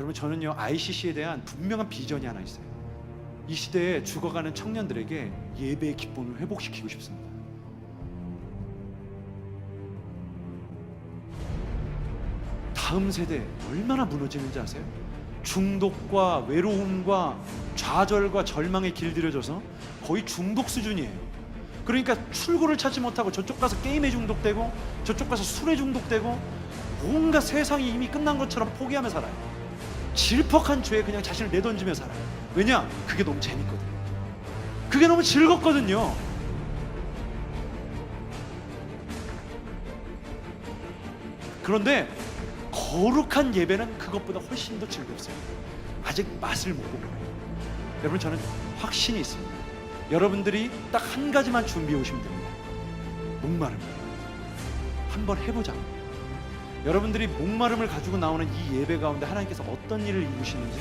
여러분 저는요 ICC에 대한 분명한 비전이 하나 있어요. 이 시대에 죽어가는 청년들에게 예배의 기쁨을 회복시키고 싶습니다. 다음 세대 얼마나 무너지는지 아세요? 중독과 외로움과 좌절과 절망에 길들여져서 거의 중독 수준이에요. 그러니까 출구를 찾지 못하고 저쪽 가서 게임에 중독되고 저쪽 가서 술에 중독되고 온갖 세상이 이미 끝난 것처럼 포기하며 살아요. 질퍽한 죄에 그냥 자신을 내던지며 살아요. 왜냐? 그게 너무 재밌거든. 그게 너무 즐겁거든요. 그런데 거룩한 예배는 그것보다 훨씬 더 즐겁어요. 아직 맛을 못 본 거예요. 여러분 저는 확신이 있습니다. 여러분들이 딱 한 가지만 준비해 오시면 됩니다. 목마름. 한번 해보자. 여러분들이 목마름을 가지고 나오는 이 예배 가운데 하나님께서 어떤 일을 이루시는지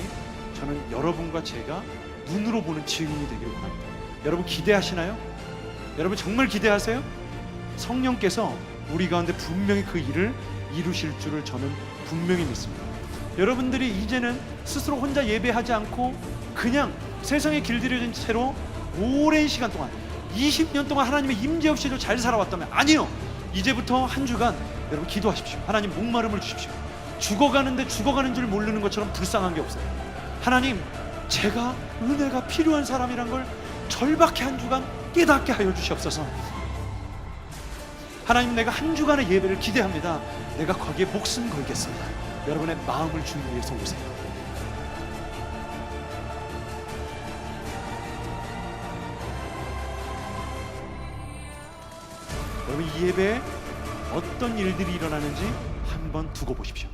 저는 여러분과 제가 눈으로 보는 증인이 되기를 원합니다. 여러분 기대하시나요? 여러분 정말 기대하세요? 성령께서 우리 가운데 분명히 그 일을 이루실 줄을 저는 분명히 믿습니다. 여러분들이 이제는 스스로 혼자 예배하지 않고 그냥 세상에 길들여진 채로 오랜 시간 동안 20년 동안 하나님의 임재 없이도 잘 살아왔다면 아니요. 이제부터 한 주간 여러분 기도하십시오. 하나님 목마름을 주십시오. 죽어가는데 죽어가는 줄 모르는 것처럼 불쌍한 게 없어요. 하나님, 제가 은혜가 필요한 사람이란 걸 절박해 한 주간 깨닫게 하여 주시옵소서. 하나님 내가 한 주간의 예배를 기대합니다. 내가 거기에 목숨 걸겠습니다. 여러분의 마음을 준비해서 오세요. 여러분 이 예배에 어떤 일들이 일어나는지 한번 두고 보십시오.